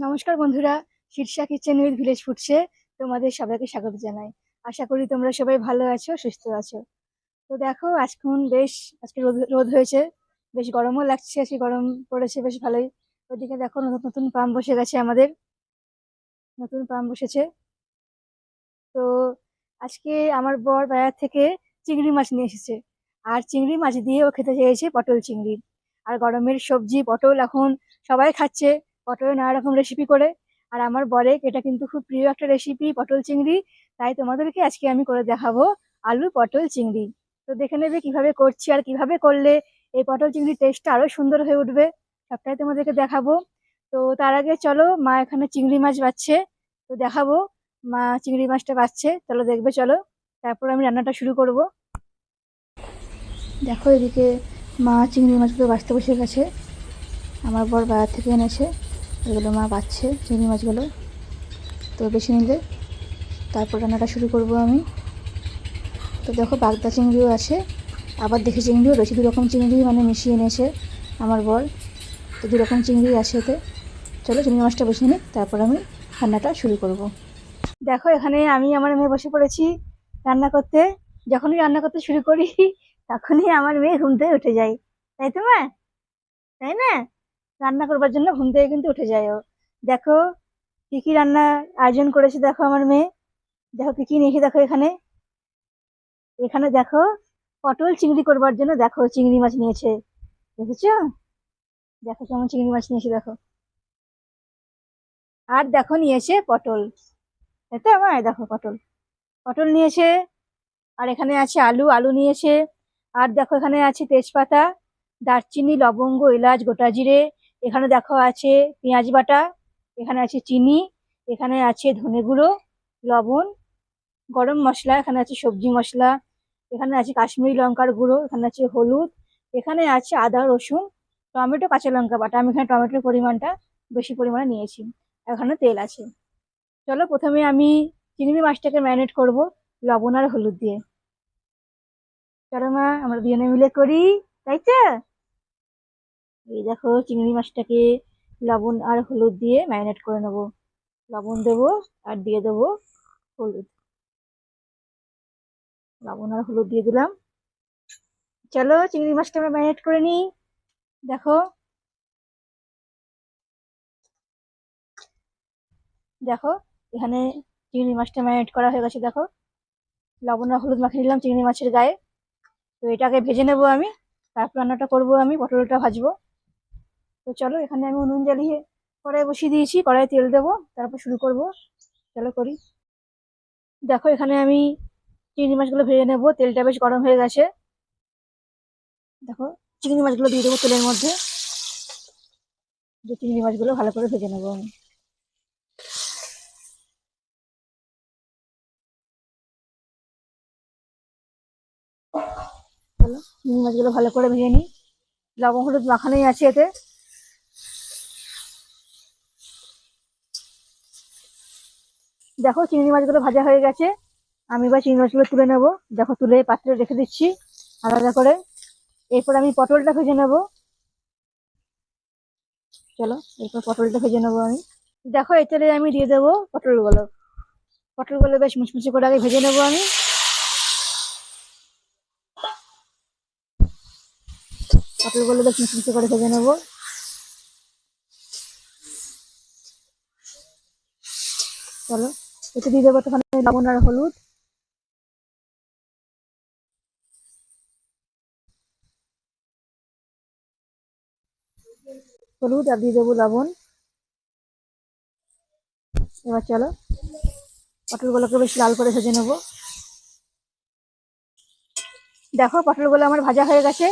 নমস্কার বন্ধুরা Shirsha kitchen with village ফুডসে তোমাদের সবাইকে স্বাগত জানাই। আশা করি তোমরা সবাই ভালো আছো, সুস্থ আছো। তো দেখো, আজকুন বেশ, আজকে রোদ রোদ হয়েছে, বেশ গরমও লাগছে, আজকে গরম পড়েছে বেশ ভালোই। ওদিকে দেখো, নতুন নতুন পাম্প বসে গেছে আমাদের। নতুন পাম্প বসেছে। তো আজকে আমার বর বাজার থেকে চিংড়ি মাছ নিয়ে এসেছে। আর চিংড়ি মাছ দিয়ে ও খেতে চেয়েছে পটল চিংড়ি। আর গরমের সবজি, পটল এখন সবাই খাচ্ছে। পটলের নানা রকম রেসিপি করে। আর আমার বরে এটা কিন্তু খুব প্রিয় একটা রেসিপি পটল চিংড়ি। তাই তোমাদেরকে আজকে আমি করে দেখাবো আলু, পটল, চিংড়ি। তো দেখে নেবে কীভাবে করছি আর কীভাবে করলে এই পটল চিংড়ির টেস্টটা আরও সুন্দর হয়ে উঠবে। সবটাই তোমাদেরকে দেখাবো। তো তার আগে চলো মা এখানে চিংড়ি মাছ বাচ্ছে। তো দেখাবো মা চিংড়ি মাছটা বাচ্ছে। চলো দেখবে, চলো। তারপর আমি রান্নাটা শুরু করব। দেখো এদিকে মা চিংড়ি মাছগুলো বাছতে বসে গেছে। আমার বর বাজার থেকে এনেছে। এগুলো মা বাচ্ছে, চিংড়ি মাছগুলো। তো বেশি নিলে, তারপর রান্নাটা শুরু করব আমি। তো দেখো, বাগদা চিংড়িও আছে, আবার দেখি চিংড়িও রয়েছে। দু রকম চিংড়ি মানে মিশিয়ে এনেছে আমার বর। তো দু রকম চিংড়ি আছে এতে। চলো, চিংড়ি মাছটা বসে নিই, তারপর আমি রান্নাটা শুরু করব। দেখো, এখানে আমি আমার মেয়ে বসে পড়েছি রান্না করতে। যখনই রান্না করতে শুরু করি, তখনই আমার মেয়ে ঘুম থেকে উঠে যায়। তাই তো মা? তাই না? রান্না করবার জন্য ঘুম থেকে কিন্তু উঠে যায় ও। দেখো কি কি রান্নার আয়োজন করেছে দেখো আমার মেয়ে। দেখো কি কি নিয়েছে দেখো এখানে। এখানে দেখো পটল চিংড়ি করবার জন্য দেখো চিংড়ি মাছ নিয়েছে। দেখেছ? দেখো কেমন চিংড়ি মাছ নিয়েছে দেখো। আর দেখো নিয়েছে পটল। তাই তো আমার দেখো পটল। পটল নিয়েছে, আর এখানে আছে আলু আলু নিয়েছে। আর দেখো এখানে আছে তেজপাতা, দারচিনি, লবঙ্গ, এলাচ, গোটা জিরে এখানে দেখো আছে পেঁয়াজ বাটা, এখানে আছে চিনি, এখানে আছে ধনে গুঁড়ো, লবণ, গরম মশলা, এখানে আছে সবজি মশলা, এখানে আছে কাশ্মীরি লঙ্কার গুঁড়ো, এখানে আছে হলুদ, এখানে আছে আদা, রসুন, টমেটো, কাঁচা লঙ্কা বাটা। আমি এখানে টমেটোর পরিমাণটা বেশি পরিমাণে নিয়েছি। এখানে তেল আছে। চলো প্রথমে আমি চিংড়ি মাছটাকে ম্যারিনেট করব লবণ আর হলুদ দিয়ে। চলো মা, আমরা দুজনে মিলে করি। তাই তো? এই দেখো চিংড়ি মাছটাকে লবণ আর হলুদ দিয়ে ম্যারিনেট করে নেব। লবণ দেবো আর দিয়ে দেবো হলুদ। লবণ আর হলুদ দিয়ে দিলাম। চলো চিংড়ি মাছটা আমরা ম্যারিনেট করে নিই। দেখো। দেখো, এখানে চিংড়ি মাছটা ম্যারিনেট করা হয়ে গেছে, দেখো। লবণ আর হলুদ মাখিয়ে নিলাম চিংড়ি মাছের গায়ে। তো এটাকে ভেজে নেব আমি। তারপর রান্নাটা করব আমি, পটলটা ভাজবো। তো চলো, এখানে আমি উনুন জ্বালিয়ে কড়াই বসিয়ে দিয়েছি। কড়াই তেল দেবো, তারপর শুরু করব। চলো করি। দেখো, এখানে আমি চিংড়ি মাছগুলো ভেজে নেব। তেলটা বেশ গরম হয়ে গেছে। দেখো, চিংড়ি মাছগুলো দিয়ে দেবো তেলের মধ্যে। যে চিংড়ি মাছগুলো ভালো করে ভেজে নেব আমি। চিংড়ি মাছগুলো ভালো করে ভেজে নিই। লবণ, হলুদ মাখানোই আছে এতে। দেখো চিংড়ি মাছগুলো ভাজা হয়ে গেছে। আমি এবার চিংড়ি মাছগুলো তুলে নেব। দেখো তুলে পাত্রে রেখে দিচ্ছি। আলাদা করে। এরপর আমি পটলটা ভেজে নেব। চলো, এরপর পটলটা ভেজে নেব আমি। দেখো এই তেলে আমি দিয়ে দেবো পটলগুলো। পটলগুলো বেশ মুচমুচে করে আগে ভেজে নেব আমি। পটলগুলো বেশ মুচমুচে করে ভেজে নেব। চলো এতে দিয়ে দেবো তখন লবণ আর হলুদ। হলুদ আর দিয়ে দেবো লবণ। এবার চলো, পটলগুলোকে বেশ লাল করে ভেজে নেব। দেখো, পটলগুলো আমার ভাজা হয়ে গেছে।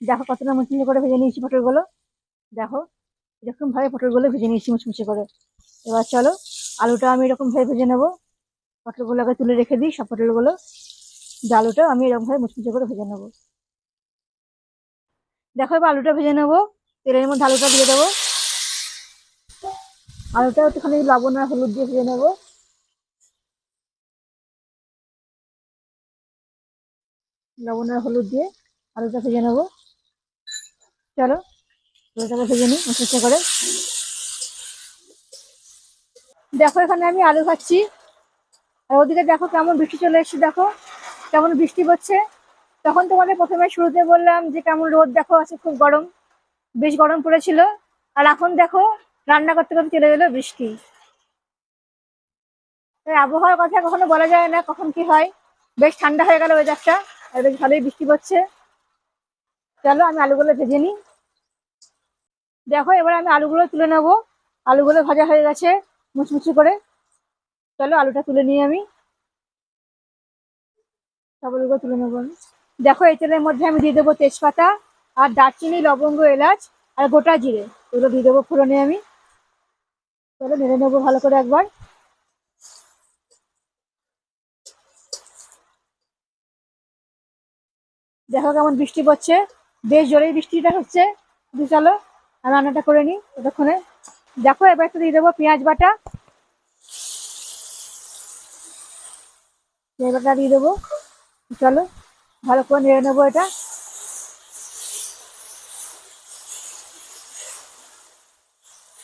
দেখো, কতটা মুচমুচে করে ভেজে নিয়েছি পটলগুলো। দেখো এরকম ভাবে পটলগুলো ভেজে নিয়েছি মুচমুচে করে। এবার চলো আলুটা আমি এরকম ভাবে ভেজে নেব। পটলগুলো আগে তুলে রেখে দিই, সব পটলগুলো আলুটা আমি এরকম ভাবে মুচমুচে করে ভেজে নেব। দেখো, এবার আলুটা ভেজে নেব। তেলের মধ্যে আলুটা দিয়ে দেবো। আলুটা একটুখানি লবণ আর হলুদ দিয়ে ভেজে নেব। লবণ আর হলুদ দিয়ে আলুটা ভেজে নেব। চলো, আলুটাকে ভেজে নিই, মুচমুচে করে। দেখো, এখানে আমি আলু খাচ্ছি আর ওদিকে দেখো কেমন বৃষ্টি চলে এসেছে, দেখো। কেমন বৃষ্টি পড়ছে। তখন তোমাদের প্রথমে শুরুতে বললাম যে, কেমন রোদ, দেখো, আছে খুব গরম। বেশ গরম পড়েছিল। আর এখন দেখো, রান্না করতে করতে চলে গেলো বৃষ্টি। আবহাওয়ার কথা কখনো বলা যায় না, কখন কি হয়। বেশ ঠান্ডা হয়ে গেল ওয়েদারটা আর বেশ ভালোই বৃষ্টি পড়ছে। চলো, আমি আলুগুলো ভেজে নিই। দেখো, এবার আমি আলুগুলো তুলে নেব। আলুগুলো ভাজা হয়ে গেছে। মুচমুচি করে। চলো আলুটা তুলে নিয়ে আমি। সব আলুগুলো তুলে নেব দেখো এই তেলের মধ্যে আমি দিয়ে দেবো তেজপাতা আর দারচিনি, লবঙ্গ, এলাচ আর গোটা জিরে। এগুলো দিয়ে দেবো ফোড়নে আমি। চলো, নেড়ে নেব ভালো করে একবার। দেখো কেমন বৃষ্টি পড়ছে। বেশ জোরেই বৃষ্টিটা হচ্ছে। চলো, রান্নাটা করে নিই ততক্ষণে দেখো, এবার একটু দিয়ে দেবো পেঁয়াজ বাটা। পেঁয়াজ বাটা দিয়ে দেবো। চলো, ভালো করে নেড়ে নেব এটা।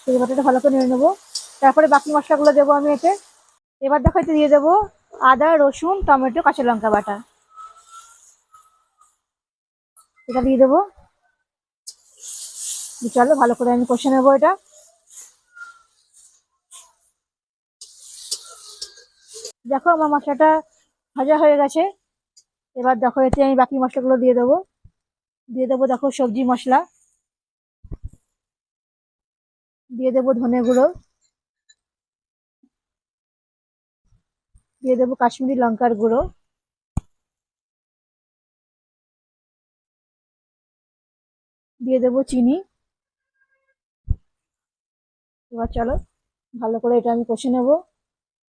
পেঁয়াজ বাটাটা ভালো করে নেড়ে নেব। তারপরে বাকি মশলাগুলো দেবো আমি এতে। এবার দেখো, এতে দিয়ে দেবো আদা, রসুন, টমেটো, কাঁচা লঙ্কা বাটা। এটা দিয়ে দেবো। চলো, ভালো করে আমি কষে নেব এটা। দেখো আমার মশলাটা ভাজা হয়ে গেছে। এবার দেখো এতে আমি বাকি মশলাগুলো দিয়ে দেবো। দিয়ে দেবো দেখো সবজি মশলা। দিয়ে দেবো ধনে গুঁড়ো। দিয়ে দেবো কাশ্মীরি লঙ্কার গুঁড়ো। দিয়ে দেবো চিনি। এবার চলো ভালো করে এটা আমি কষে নেব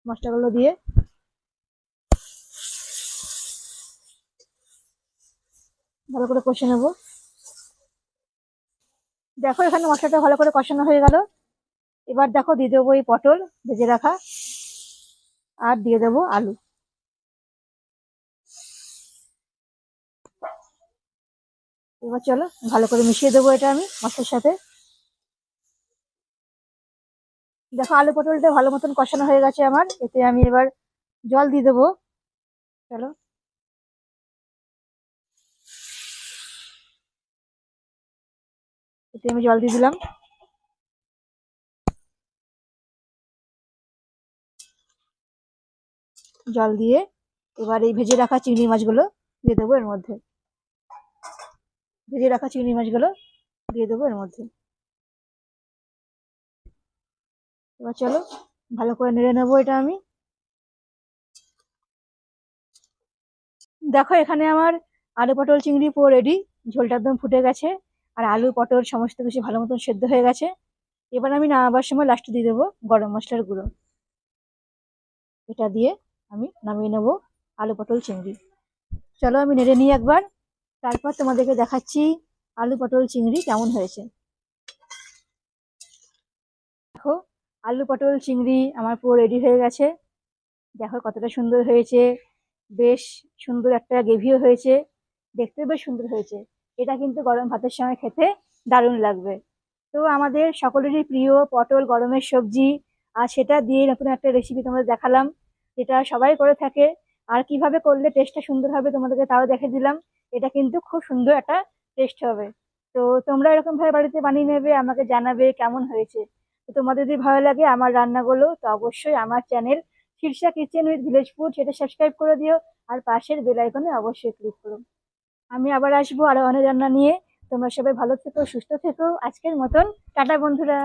মশলাগুলো দিয়ে। ভালো করে কষে নেব। দেখো এখানে মশলাটা ভালো করে কষানো হয়ে গেল। এবার দেখো দিয়ে দেবো এই পটল ভেজে রাখা। আর দিয়ে দেবো আলু। এবার চলো, ভালো করে মিশিয়ে দেবো এটা আমি মশলার সাথে। দেখো আলু পটলটা ভালো মতন কষানো হয়ে গেছে আমার। এতে আমি এবার জল দিয়ে দেবো। চলো। এতে আমি জল দিয়ে দিলাম। জল দিয়ে এবার এই ভেজে রাখা চিংড়ি মাছগুলো দিয়ে দেবো এর মধ্যে। ভেজে রাখা চিংড়ি মাছগুলো দিয়ে দেবো এর মধ্যে। এবার চলো, ভালো করে নেড়ে নেব এটা আমি। দেখো এখানে আমার আলু পটল চিংড়ি পুরো রেডি ঝোলটা একদম ফুটে গেছে। আর আলু, পটল সমস্ত কিছু ভালো মতন সেদ্ধ হয়ে গেছে। এবার আমি নামাবার সময় লাস্টে দিয়ে দেবো গরম মশলার গুঁড়ো। এটা দিয়ে আমি নামিয়ে নেব আলু, পটল, চিংড়ি। চলো আমি নেড়ে নিই একবার। তারপর তোমাদেরকে দেখাচ্ছি আলু, পটল, চিংড়ি কেমন হয়েছে। দেখো, আলু, পটল, চিংড়ি আমার পুরো রেডি হয়ে গেছে। দেখো কতটা সুন্দর হয়েছে। বেশ সুন্দর একটা গ্রেভিও হয়েছে। দেখতে বেশ সুন্দর হয়েছে। এটা কিন্তু গরম ভাতের সময় খেতে দারুণ লাগবে। তো আমাদের সকলেরই প্রিয় পটল, গরমের সবজি, আর সেটা দিয়ে নতুন একটা রেসিপি তোমাদের দেখালাম, যেটা সবাই করে থাকে। আর কীভাবে করলে টেস্টটা সুন্দর হবে তোমাদেরকে তাও দেখে দিলাম। এটা কিন্তু খুব সুন্দর একটা টেস্ট হবে। তো তোমরা এরকমভাবে বাড়িতে বানিয়ে নেবে, আমাকে জানাবে কেমন হয়েছে। তো তোমাদের যদি ভালো লাগে আমার রান্নাগুলো, তো অবশ্যই আমার channel Shirsha kitchen with village food সেটা সাবস্ক্রাইব করে দিও। আর পাশের বেল আইকনে অবশ্যই ক্লিক করো। আমি আবার আসব আরও অনেক রান্না নিয়ে। তোমরা সবাই ভালো থেকো, সুস্থ থেকো। আজকের মতন। টাটা বন্ধুরা।